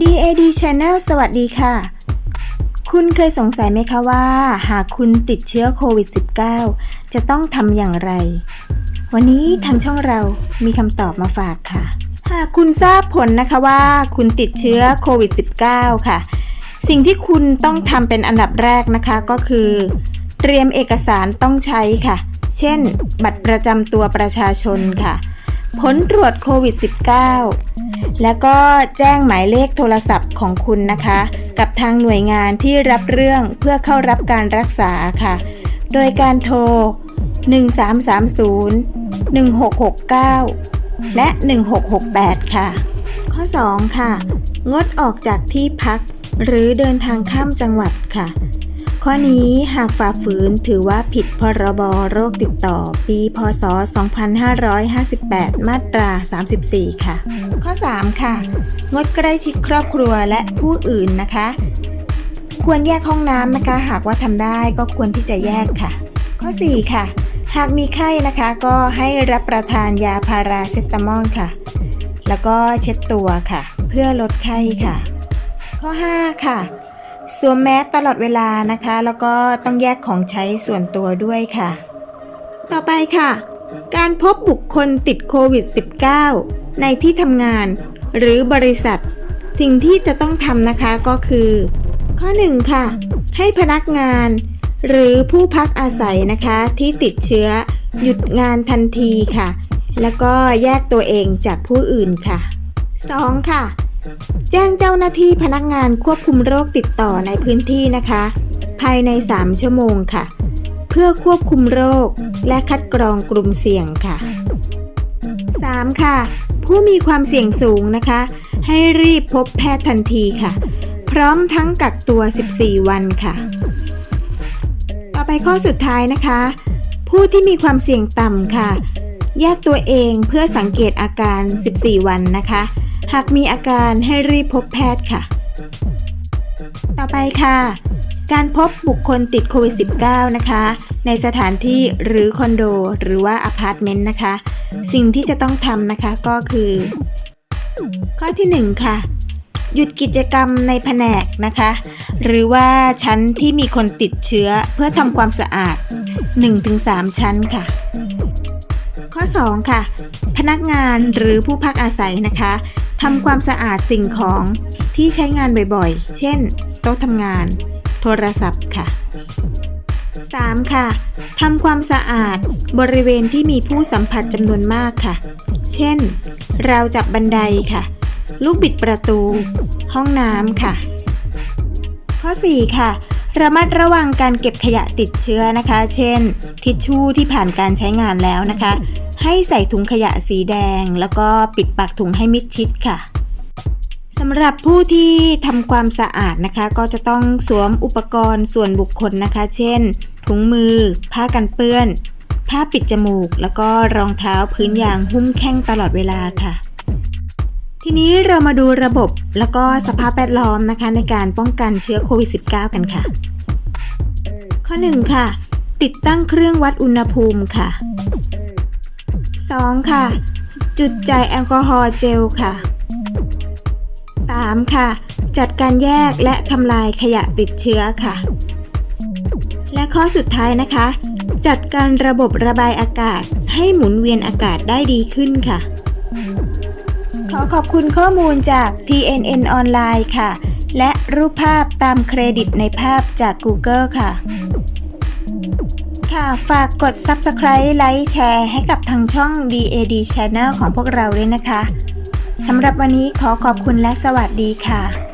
DAD Channel สวัสดีค่ะ คุณเคยสงสัยไหมคะว่า หากคุณติดเชื้อโควิด -19 จะต้องทำอย่างไร วันนี้ทางช่องเรามีคำตอบมาฝากค่ะ หากคุณทราบผลนะคะว่า คุณติดเชื้อโควิด -19 ค่ะ สิ่งที่คุณต้องทำเป็นอันดับแรกนะคะก็คือ เตรียมเอกสารต้องใช้ค่ะ เช่น บัตรประจำตัวประชาชนค่ะ ผลตรวจโควิด -19 แล้วก็แจ้งหมายเลขโทรศัพท์ของคุณนะคะ กับทางหน่วยงานที่รับเรื่องเพื่อเข้ารับการรักษาค่ะ โดยการโทร 1330 1669 และ 1668 ค่ะ ข้อ 2 ค่ะ งดออกจากที่พักหรือเดินทางข้ามจังหวัดค่ะ ข้อนี้หากฝ่าฝืนถือว่าผิดพรบโรคติดต่อ ปีพศ 2558 มาตรา 34 ค่ะ ข้อ 3 ค่ะ งดใกล้ชิดครอบครัวและผู้อื่นนะคะ ควรแยกห้องน้ำนะคะ หากว่าทำได้ก็ควรที่จะแยกค่ะ ข้อ 4 ค่ะ หากมีไข้นะคะก็ให้รับประทานยาพาราเซตามอลค่ะ แล้วก็เช็ดตัวค่ะ เพื่อลดไข้ค่ะ ข้อ 5 ค่ะ สวมแมสตลอดเวลานะคะ แล้วก็ต้องแยกของใช้ส่วนตัวด้วยค่ะ ต่อไปค่ะ การพบบุคคลติดโควิด -19 ในที่ทำงานหรือบริษัท สิ่งที่จะต้องทำนะคะก็คือ ข้อ 1 ค่ะ ให้พนักงาน หรือผู้พักอาศัยนะคะที่ติดเชื้อ หยุดงานทันทีค่ะ แล้วก็แยกตัวเองจากผู้อื่นค่ะ 2. ค่ะ แจ้งเจ้าหน้าที่พนักงานควบคุมโรคติดต่อในพื้นที่นะคะ ภายใน 3 ชั่วโมงค่ะ เพื่อควบคุมโรคและคัดกรองกลุ่มเสี่ยงค่ะ 3. ค่ะ ผู้มีความเสี่ยงสูงนะคะ ให้รีบพบแพทย์ทันทีค่ะ พร้อมทั้งกักตัว 14 วันค่ะ ต่อไปข้อสุดท้ายนะคะ ผู้ที่มีความเสี่ยงต่ำค่ะ แยกตัวเองเพื่อสังเกตอาการ 14 วันนะคะ หากมีอาการให้รีบพบแพทย์ค่ะ ต่อไปค่ะ การพบบุคคลติดโควิด -19 นะคะ ในสถานที่หรือคอนโดหรือว่าอพาร์ตเมนต์นะคะ สิ่งที่จะต้องทำนะคะก็คือ ข้อที่ 1 ค่ะหยุดกิจกรรมในแผนกนะคะ หรือว่าชั้นที่มีคนติดเชื้อเพื่อทำความสะอาด 1-3 ชั้นค่ะ ข้อ 2 ค่ะ พนักงานหรือผู้พักอาศัยนะคะ ทำความสะอาดสิ่งของที่ใช้งานบ่อยๆ เช่น โต๊ะทำงาน โทรศัพท์ค่ะ 3. ค่ะทำความสะอาดบริเวณที่มีผู้สัมผัสจำนวนมากค่ะ เช่น ราวจับบันไดค่ะ ลูกบิดประตู ห้องน้ำค่ะ ข้อ 4 ค่ะ ระมัดระวังการเก็บขยะติดเชื้อนะคะ เช่น ทิชชู่ที่ผ่านการใช้งานแล้วนะคะ ให้ใส่ถุงขยะสีแดง แล้วก็ปิดปากถุงให้มิดชิดค่ะสำหรับผู้ที่ทำความสะอาดนะคะ ก็จะต้องสวมอุปกรณ์ส่วนบุคคลนะคะ เช่น ถุงมือ ผ้ากันเปื้อน ผ้าปิดจมูก แล้วก็รองเท้าพื้นยางหุ้มแข้งตลอดเวลาค่ะ ทีนี้เรามาดูระบบแล้วก็สภาพแวดล้อมนะคะ ในการป้องกันเชื้อโควิด -19 กันค่ะ ข้อ 1 ค่ะ ติดตั้งเครื่องวัดอุณหภูมิค่ะ 2. ค่ะ จุดจ่ายแอลกอฮอล์เจลค่ะ 3. ค่ะ จัดการแยกและทำลายขยะติดเชื้อค่ะ และข้อสุดท้ายนะคะ จัดการระบบระบายอากาศให้หมุนเวียนอากาศได้ดีขึ้นค่ะ ขอขอบคุณข้อมูลจาก TNN ออนไลน์ค่ะ และรูปภาพตามเครดิตในภาพจาก Google ค่ะ ค่ะ ฝากกด Subscribe ไลค์แชร์ให้กับทางช่อง DAD Channel ของพวกเราด้วยนะคะ สำหรับวันนี้ขอขอบคุณและสวัสดีค่ะ